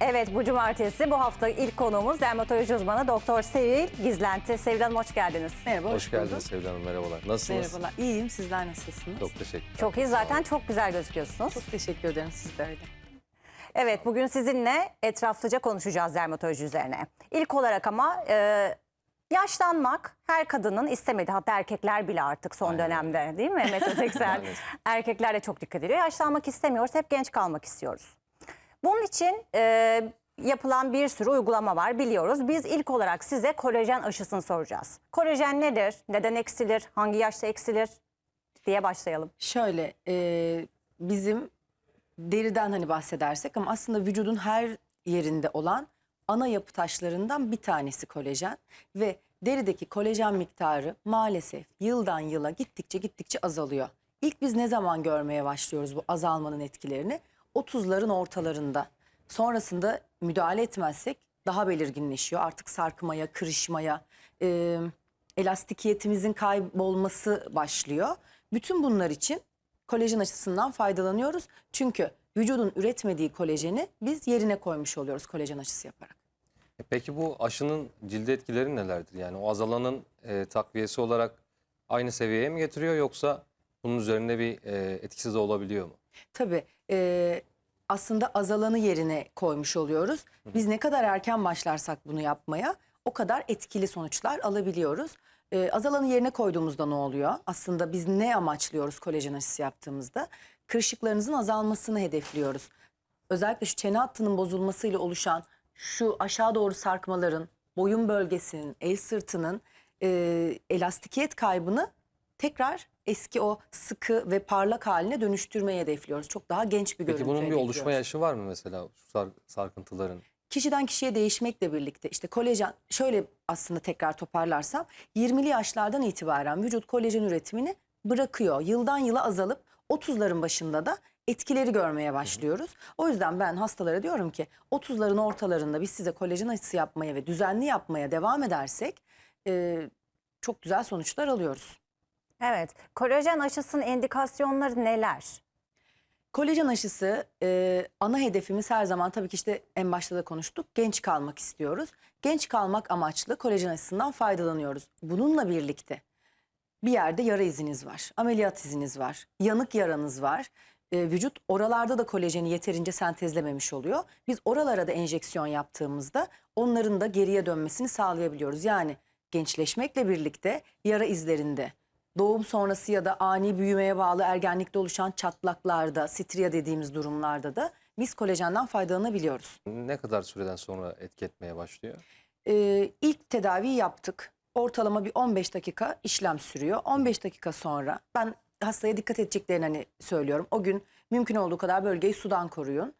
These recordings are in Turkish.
Evet bu cumartesi bu hafta ilk konuğumuz dermatoloji uzmanı Doktor Sevil Gizlenti. Sevil Hanım hoş geldiniz. Merhaba, Hoş bulduk. geldiniz Sevda Hanım, merhabalar. Nasılsınız? Merhabalar. İyiyim, sizler nasılsınız? Çok teşekkürler. Çok iyi zaten çok güzel gözüküyorsunuz. Çok teşekkür ederim, siz de öyle. Evet bugün sizinle etraflıca konuşacağız dermatoloji üzerine. İlk olarak ama e, yaşlanmak her kadının istemediği hatta erkekler bile artık son Aynen dönemde değil mi metroseksüel Maalesef. erkekler de çok dikkat ediyor. Yaşlanmak istemiyoruz hep genç kalmak istiyoruz. Bunun için e, yapılan bir sürü uygulama var biliyoruz. Biz ilk olarak size kolajen aşısını soracağız. Kolajen nedir? Neden eksilir? Hangi yaşta eksilir? diye başlayalım. Şöyle, e, bizim deriden hani bahsedersek ama aslında vücudun her yerinde olan ana yapı taşlarından bir tanesi kolajen. Ve derideki kolajen miktarı maalesef yıldan yıla gittikçe gittikçe azalıyor. İlk biz ne zaman görmeye başlıyoruz bu azalmanın etkilerini? 30'ların ortalarında. Sonrasında müdahale etmezsek daha belirginleşiyor. Artık sarkmaya, kırışmaya, e, elastikiyetimizin kaybolması başlıyor. Bütün bunlar için kolajen aşısından faydalanıyoruz. Çünkü vücudun üretmediği kolajeni biz yerine koymuş oluyoruz kolajen aşısı yaparak. E Peki bu aşının cilde etkileri nelerdir? Yani o azalanın e, takviyesi olarak aynı seviyeye mi getiriyor yoksa bunun üzerinde bir e, etkisiz de olabiliyor mu? Tabii e, aslında azalanı yerine koymuş oluyoruz. Biz ne kadar erken başlarsak bunu yapmaya o kadar etkili sonuçlar alabiliyoruz. E, azalanı yerine koyduğumuzda ne oluyor? Aslında biz ne amaçlıyoruz kolajen aşısı yaptığımızda? Kırışıklarınızın azalmasını hedefliyoruz. Özellikle şu çene hattının bozulmasıyla oluşan şu aşağı doğru sarkmaların, boyun bölgesinin, el sırtının e, elastikiyet kaybını tekrar eski o sıkı ve parlak haline dönüştürmeyi hedefliyoruz. Çok daha genç bir görüntü Peki bunun bir hedefliyoruz. oluşma yaşı var mı mesela şu sar- sarkıntıların? Kişiden kişiye değişmekle birlikte işte kolajen şöyle aslında tekrar toparlarsam 20'li yaşlardan itibaren vücut kolajen üretimini bırakıyor. Yıldan yıla azalıp 30'ların başında da etkileri görmeye başlıyoruz. O yüzden ben hastalara diyorum ki 30'ların ortalarında biz size kolajen aşısı yapmaya ve düzenli yapmaya devam edersek e, çok güzel sonuçlar alıyoruz. Evet kolajen aşısının endikasyonları neler? Kolajen aşısı e, ana hedefimiz her zaman tabii ki işte en başta da konuştuk. Genç kalmak istiyoruz. Genç kalmak amaçlı kolajen aşısından faydalanıyoruz. Bununla birlikte bir yerde yara iziniz var, ameliyat iziniz var, yanık yaranız var. E, vücut oralarda da kolajeni yeterince sentezlememiş oluyor. Biz oralara da enjeksiyon yaptığımızda onların da geriye dönmesini sağlayabiliyoruz. Yani gençleşmekle birlikte yara izlerinde, doğum sonrası ya da ani büyümeye bağlı ergenlikte oluşan çatlaklarda, striya dediğimiz durumlarda da biz kolajenden faydalanabiliyoruz. Ne kadar süreden sonra etki etmeye başlıyor? Ee, ilk tedaviyi yaptık. Ortalama bir 15 dakika işlem sürüyor. 15 dakika sonra ben hastaya dikkat edeceklerini hani söylüyorum. O gün mümkün olduğu kadar bölgeyi sudan koruyun.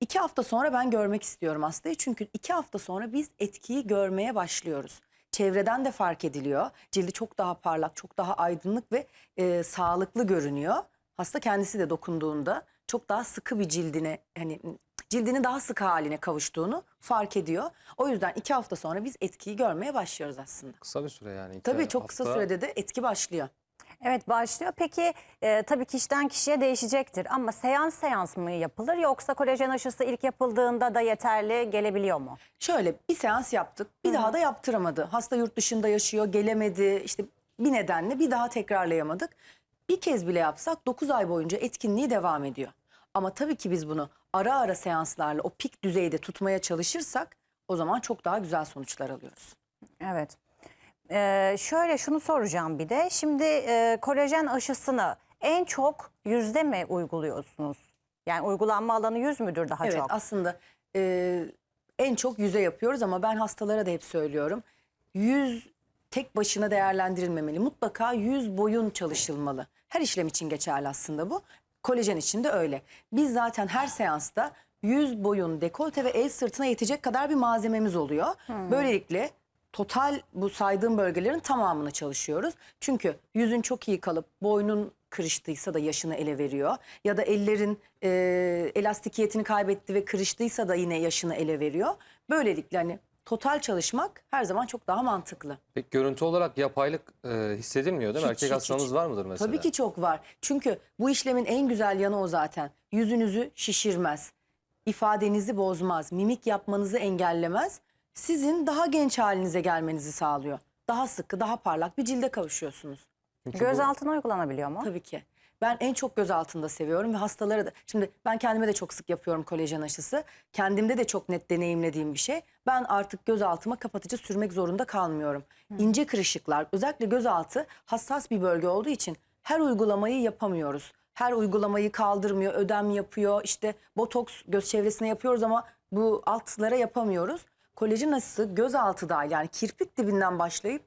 İki hafta sonra ben görmek istiyorum hastayı. Çünkü iki hafta sonra biz etkiyi görmeye başlıyoruz. Çevreden de fark ediliyor. Cildi çok daha parlak, çok daha aydınlık ve e, sağlıklı görünüyor. Hasta kendisi de dokunduğunda çok daha sıkı bir cildine hani cildinin daha sıkı haline kavuştuğunu fark ediyor. O yüzden iki hafta sonra biz etkiyi görmeye başlıyoruz aslında. Kısa bir süre yani. iki Tabii çok kısa hafta. sürede de etki başlıyor. Evet başlıyor. Peki e, tabii kişiden kişiye değişecektir ama seans seans mı yapılır yoksa kolajen aşısı ilk yapıldığında da yeterli gelebiliyor mu? Şöyle bir seans yaptık bir daha da yaptıramadı. Hasta yurt dışında yaşıyor gelemedi işte bir nedenle bir daha tekrarlayamadık. Bir kez bile yapsak 9 ay boyunca etkinliği devam ediyor. Ama tabii ki biz bunu ara ara seanslarla o pik düzeyde tutmaya çalışırsak o zaman çok daha güzel sonuçlar alıyoruz. Evet. Ee, şöyle şunu soracağım bir de. Şimdi e, kolajen aşısını en çok yüzde mi uyguluyorsunuz? Yani uygulanma alanı yüz müdür daha Evet çok? aslında e, en çok yüze yapıyoruz ama ben hastalara da hep söylüyorum. Yüz tek başına değerlendirilmemeli. Mutlaka yüz boyun çalışılmalı. Her işlem için geçerli aslında bu. Kolajen için de öyle. Biz zaten her seansta yüz boyun, dekolte ve el sırtına yetecek kadar bir malzememiz oluyor. Böylelikle total bu saydığım bölgelerin tamamını çalışıyoruz. Çünkü yüzün çok iyi kalıp boynun kırıştıysa da yaşını ele veriyor. Ya da ellerin e, elastikiyetini kaybetti ve kırıştıysa da yine yaşını ele veriyor. Böylelikle hani total çalışmak her zaman çok daha mantıklı. Peki görüntü olarak yapaylık e, hissedilmiyor değil mi? Hiç, Erkek hiç, hastanız hiç. var mıdır mesela? Tabii ki çok var. Çünkü bu işlemin en güzel yanı o zaten. Yüzünüzü şişirmez. ifadenizi bozmaz, mimik yapmanızı engellemez. Sizin daha genç halinize gelmenizi sağlıyor. Daha sıkı, daha parlak bir cilde kavuşuyorsunuz. Çünkü Göz bu- altına uygulanabiliyor mu? Tabii ki. Ben en çok göz altında seviyorum ve hastalara da. Şimdi ben kendime de çok sık yapıyorum kolajen aşısı. Kendimde de çok net deneyimlediğim bir şey. Ben artık göz altıma kapatıcı sürmek zorunda kalmıyorum. İnce kırışıklar, özellikle göz altı hassas bir bölge olduğu için her uygulamayı yapamıyoruz. Her uygulamayı kaldırmıyor, ödem yapıyor, işte botoks göz çevresine yapıyoruz ama bu altlara yapamıyoruz. Kolajen aşısı göz altı dahil yani kirpik dibinden başlayıp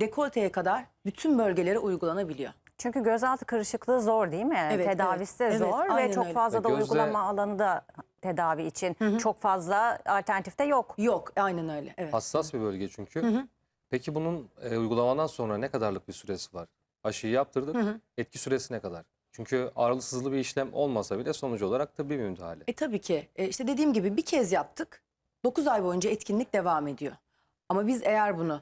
dekolteye kadar bütün bölgelere uygulanabiliyor. Çünkü gözaltı kırışıklığı zor değil mi? Evet, Tedavisi de evet. Evet, zor ve aynen çok öyle. fazla da Gözde- uygulama alanı da tedavi için çok fazla alternatif de yok. Yok aynen öyle. Evet. Hassas bir bölge çünkü. Peki bunun e, uygulamadan sonra ne kadarlık bir süresi var? Aşıyı yaptırdık. Etki süresi ne kadar? Çünkü ağrılı sızlı bir işlem olmasa bile sonuç olarak tıbbi bir müdahale. E tabii ki. E, işte dediğim gibi bir kez yaptık. 9 ay boyunca etkinlik devam ediyor. Ama biz eğer bunu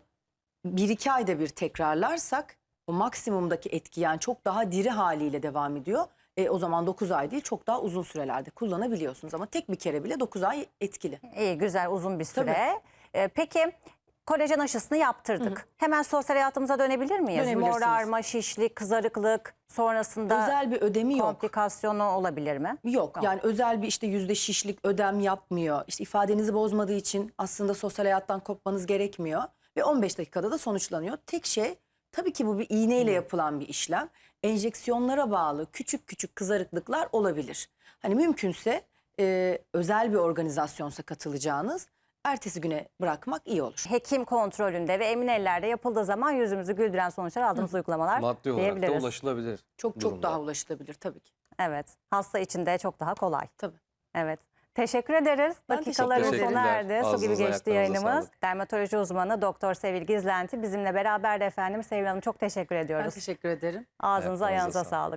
1-2 ayda bir tekrarlarsak o maksimumdaki etki yani çok daha diri haliyle devam ediyor. E, o zaman 9 ay değil çok daha uzun sürelerde kullanabiliyorsunuz. Ama tek bir kere bile 9 ay etkili. İyi, güzel, uzun bir süre. Tabii. Ee, peki kolajen aşısını yaptırdık. Hemen sosyal hayatımıza dönebilir miyiz? Morarma, şişlik, kızarıklık sonrasında Özel bir ödemi yok. komplikasyonu olabilir mi? Yok Tamam. yani özel bir işte yüzde şişlik ödem yapmıyor. İşte ifadenizi bozmadığı için aslında sosyal hayattan kopmanız gerekmiyor. Ve 15 dakikada da sonuçlanıyor. Tek şey tabii ki bu bir iğneyle yapılan bir işlem. Enjeksiyonlara bağlı küçük küçük kızarıklıklar olabilir. Hani mümkünse e, özel bir organizasyonsa katılacağınız ertesi güne bırakmak iyi olur. Hekim kontrolünde ve emin ellerde yapıldığı zaman yüzümüzü güldüren sonuçlar aldığımız uygulamalar Maddi olarak da diyebiliriz. ulaşılabilir. Çok çok durumda. daha ulaşılabilir tabii ki. Evet. Hasta için de çok daha kolay. Tabii. Evet. Teşekkür ederiz. Ben Dakikalarımız teşekkür sona ederim. erdi. Su gibi Ağzınıza, geçti ayaklarınıza yayınımız. sağlık. Dermatoloji uzmanı Doktor Sevil Gizlenti bizimle beraberdi efendim. Sevil Hanım çok teşekkür Ben ediyoruz. teşekkür ederim. Ağzınıza Ayaklarınıza ayağınıza sağlık. sağlık.